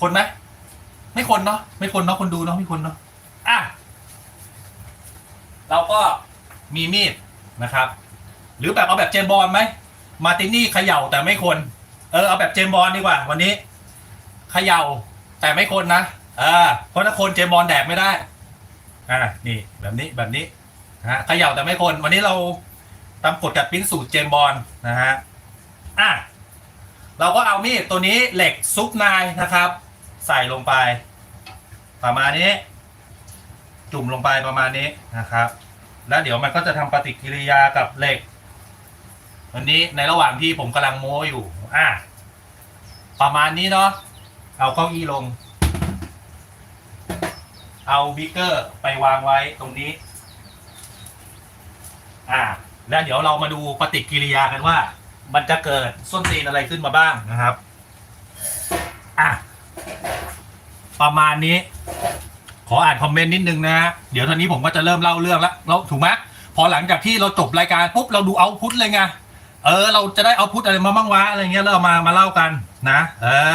คนไหมไม่คนเนาะไม่คนเนาะคนดูเนาะไม่คนเนาะอะเราก็มีมีดนะครับ หรือแบบเอาแบบเจมบอลไหมมาตินี่เขย่าแต่ไม่คน เออเอาแบบเจมบอลดีกว่า วันนี้เขย่าแต่ไม่คนนะเออเพราะถ้าคนเจมบอลแดกไม่ได้อ่านี่แบบนี้แบบนี้นะฮะเขย่าแต่ไม่คน วันนี้เราตามกฎกัดปิ้นสูตรเจมบอลนะฮะอะเราก็เอามีดตัวนี้เหล็กซุปนายนะครับ ใส่ลงไป ประมาณนี้ จุ่มลงไปประมาณนี้นะครับ แล้วเดี๋ยวมันก็จะทำปฏิกิริยากับเหล็กวันนี้ในระหว่างที่ผมกำลังโม้อยู่ อะประมาณนี้เนาะเอาเก้าอี้ลง เอาบิ๊กเกอร์ไปวางไว้ตรงนี้ อ่า แล้วเดี๋ยวเรามาดูปฏิกิริยากันว่า มันจะเกิดส้นตีนอะไรขึ้นมาบ้างนะครับ อะ ประมาณนี้ ขออ่านคอมเมนต์นิดนึงนะฮะเดี๋ยวตอนนี้ผมก็จะเริ่มเล่าเรื่องแล้วแล้วถูกไหมพอหลังจากที่เราจบรายการปุ๊บเราดูเอาพุทเลยไงเออ เราจะได้เอาพุทอะไรมาบ้างวะอะไรเงี้ยแล้วเรามามาเล่ากันนะ เออ